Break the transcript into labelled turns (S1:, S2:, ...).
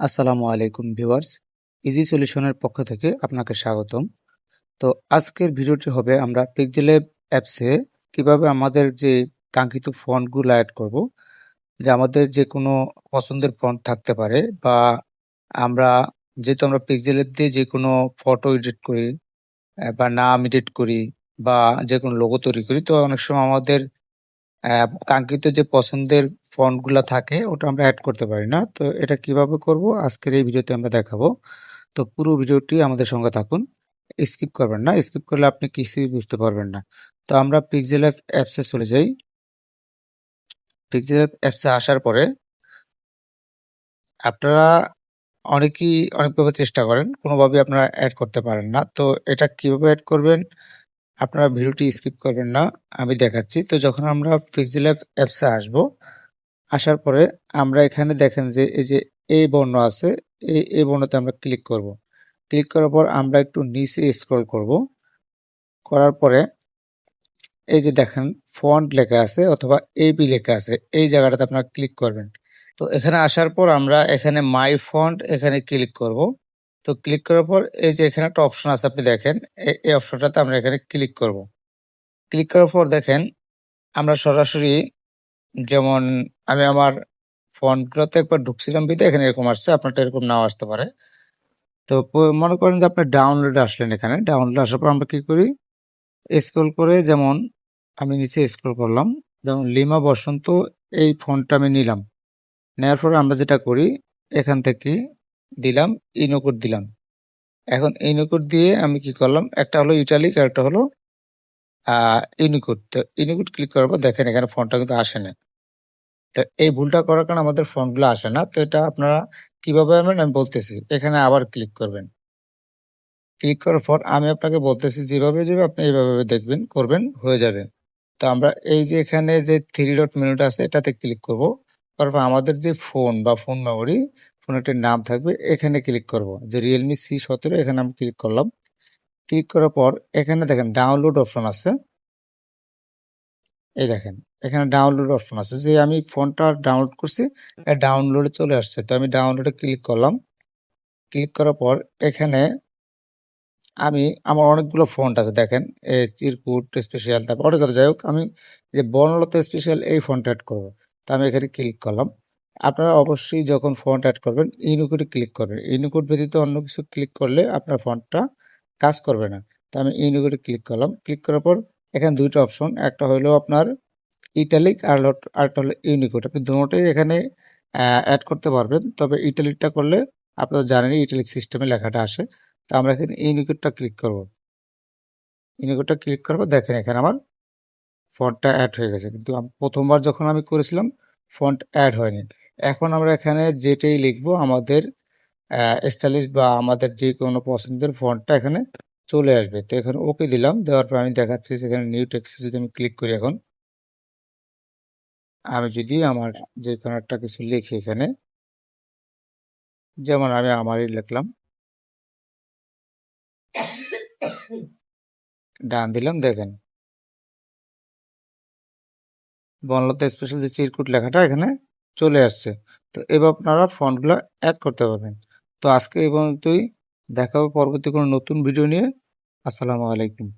S1: আসসালামু আলাইকুম viewers easy সলিউশনের পক্ষ থেকে আপনাকে স্বাগতম। তো আজকের ভিডিওটি হবে আমরা পিকজেলে অ্যাপসে কীভাবে আমাদের যে কাঙ্ক্ষিত ফন্টগুলো অ্যাড করব, যে আমাদের যে কোনো পছন্দের ফন্ট থাকতে পারে বা আমরা যেহেতু আমরা পিকজেল অ্যাপ দিয়ে যে কোনো ফটো এডিট করি, বা নাম এডিট করি, বা যে কোনো লোগো তৈরি করি, তো অনেক সময় আমাদের কাঙ্ক্ষিত যে পছন্দের ফন্টগুলো থাকে, ওটা আমরা অ্যাড করতে পারি না। তো এটা কীভাবে করব? আজকের এই ভিডিওতে আমরা দেখাবো। তো পুরো ভিডিওটি আমাদের সঙ্গে থাকুন। স্কিপ করবেন না। স্কিপ করলে আপনি কিছুই বুঝতে পারবেন না। তো আমরা পিক্সেল অ্যাপসে চলে যাই। পিক্সেল অ্যাপসে আসার পরে আপনারা অনেকেই, অনেকভাবে চেষ্টা করেন। কোনোভাবে আপনারা অ্যাড করতে পারেন না। তো এটা কীভাবে অ্যাড করবেন? আপনারা ভিডিওটি স্কিপ করবেন না, আমি দেখাচ্ছি। তো যখন আমরা পিক্সেল অ্যাপসে আসব, আসার পরে আমরা এখানে দেখেন যে এই যে এই বর্ণ আছে, এই এই বর্ণতে আমরা ক্লিক করব। ক্লিক করার পর আমরা একটু নিচে স্ক্রল করব। করার পরে এই যে দেখেন ফন্ট লেখা আছে অথবা এবি লেখা আছে, এই জায়গাটাতে আপনারা ক্লিক করবেন। তো এখানে আসার পর আমরা এখানে মাই ফন্ট এখানে ক্লিক করব। তো ক্লিক করার পর এই যে এখানে একটা অপশন আছে, আপনি দেখেন এই অপশনটাতে আমরা এখানে ক্লিক করব। ক্লিক করার পর দেখেন, আমরা সরাসরি যেমন আমি আমার ফন্টগুলোতে একবার ঢুকছিলাম বিতে এখানে এরকম আসছে, আপনারটা এরকম নাও আসতে পারে। তো মনে করেন যে আপনি ডাউনলোডে আসলেন এখানে ডাউনলোড আসার পর আমরা কী করি? স্ক্রল করে যেমন আমি নিচে স্ক্রল করলাম, যেমন লিমা বসন্ত, এই ফোনটা আমি নিলাম। নেওয়ার পরে আমরা যেটা করি, এখান থেকে দিলাম ইনোকোড দিলাম। এখন ইনোকোড দিয়ে আমি কি করলাম, একটা হলো ইটালিক আর একটা হলো ইউনিকোড তো ইউনিকোড ক্লিক করার পর দেখেন এখানে ফোনটা কিন্তু আসে না। তো এই ভুলটা করার কারণে আমাদের ফোনগুলো আসে না। তো এটা আপনারা কীভাবে আনবেন আমি বলতেছি। এখানে আবার ক্লিক করবেন। ক্লিক করার পর আমি আপনাকে বলতেছি, যেভাবে যাবে আপনি এইভাবে দেখবেন, করবেন, হয়ে যাবে। তো আমরা এই যে এখানে যে থ্রি ডট মেনুটা আছে, এটাতে ক্লিক করব। তারপর আমাদের যে ফোন বা ফোন মেমোরি ফোনটির নাম থাকবে, এখানে ক্লিক করব। যে রিয়েলমি সি সতেরো, এখানে আমি ক্লিক করলাম। ক্লিক করার পর এখানে দেখেন ডাউনলোড অপশন আছে। এই দেখেন, এখানে ডাউনলোড অপশন আছে। যে আমি ফোনটা ডাউনলোড করছি ডাউনলোডে চলে আসছে। তো আমি ডাউনলোডে ক্লিক করলাম। ক্লিক করার পর এখানে আমি, আমার অনেকগুলো ফন্ট আছে। দেখেন, এ চিরকুট স্পেশাল তারপর অনেক কথা। যাই হোক, আমি যে বর্ণলতা স্পেশাল এই ফন্ট অ্যাড করব। তো আমি এখানে ক্লিক করলাম। আপনারা অবশ্যই যখন ফন্ট অ্যাড করবেন ইউনিকোডে ক্লিক করবেন। ইউনিকোড ব্যতীত অন্য কিছু ক্লিক করলে আপনার ফন্টটা কাজ করবে না। তো আমি ইউনিকোডে ক্লিক করলাম। ক্লিক করার পর এখানে দুইটা অপশন একটা হলো আপনার ইটালিক আর আরেকটা হলো ইউনিকোড আপনি দুটোটাই এখানে অ্যাড করতে পারবেন। তবে ইটালিকটা করলে আপনারা জানেনই ইটালিক সিস্টেমে লেখাটা আসে। তো আমরা এখানে ইউনিকোডটা ক্লিক করব। ইউনিকোডটা ক্লিক করব দেখেন এখানে আমার ফন্টটা অ্যাড হয়ে গেছে। কিন্তু প্রথমবার যখন আমি করেছিলাম ফন্ট অ্যাড হয়নি। এখন আমরা এখানে যেটাই লিখব, আমাদের স্টাইলিশ বা আমাদের যে কোনো পছন্দের ফন্টটা এখানে চলে আসবে। তো এখানে ওকে দিলাম, দেওয়ার পর আমি দেখাচ্ছি সেখানে নিউ টেক্সে যদি আমি ক্লিক করি এখন। আমি যদি আমার যে কোনো একটা কিছু লিখি এখানে, যেমন আমি আমারই লিখলাম। ডান দিলাম, দেখেন। বনলতা স্পেশাল যে চিরকুট লেখাটা এখানে চলে আসছে। তো এবার আপনারা ফন্টগুলো অ্যাড করতে পারবেন। তো আজকে এবং তুই দেখা হবে পরবর্তী কোনো নতুন ভিডিও নিয়ে। আসসালামু আলাইকুম।